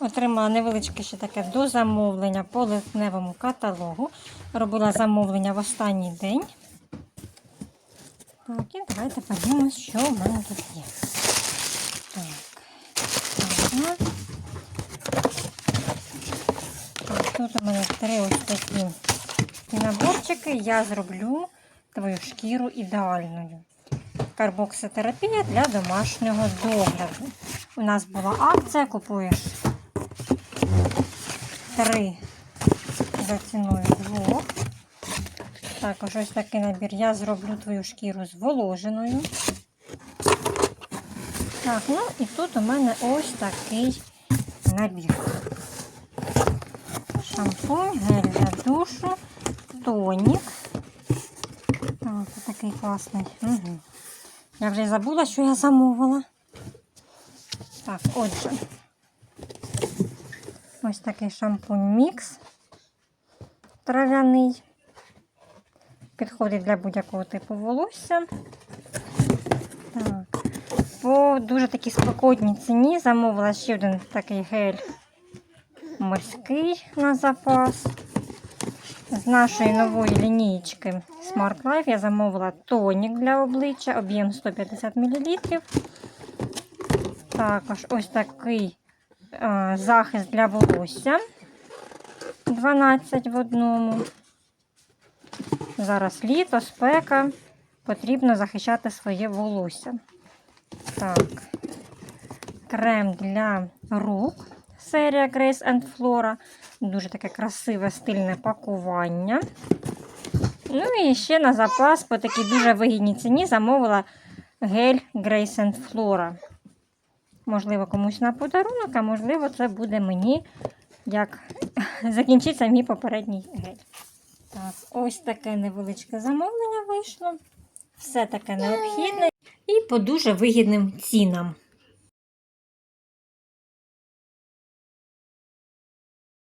Отримала невеличке ще таке до замовлення по липневому каталогу. Робила замовлення в останній день. Так, і давайте подивимось, що в мене тут є. Так. Так, тут у мене три ось такі наборчики. Я зроблю твою шкіру ідеальною. Карбокситерапія для домашнього догляду. У нас була акція, купуєш три за ціною двох. Також ось такий набір. Я зроблю твою шкіру зволоженою. Так, ну і тут у мене ось такий набір. Шампунь, гель для душу, тонік. Так, такий класний. Угу. Я вже забула, що я замовила. Так, отже. Ось такий шампунь мікс трав'яний. Підходить для будь-якого типу волосся. Так. По дуже такій спокійній ціні замовила ще один такий гель морський на запас. З нашої нової лінійки Smart Life я замовила тонік для обличчя, об'єм 150 мл. Також ось такий е, захист для волосся 12 в одному. Зараз літо, спека. Потрібно захищати своє волосся. Так, крем для рук. Серія Grace and Flora. Дуже таке красиве стильне пакування. Ну і ще на запас по такій дуже вигідній ціні замовила гель Grace and Flora. Можливо, комусь на подарунок, а можливо, це буде мені, як закінчиться мій попередній гель. Так, ось таке невеличке замовлення вийшло. Все таке необхідне і по дуже вигідним цінам.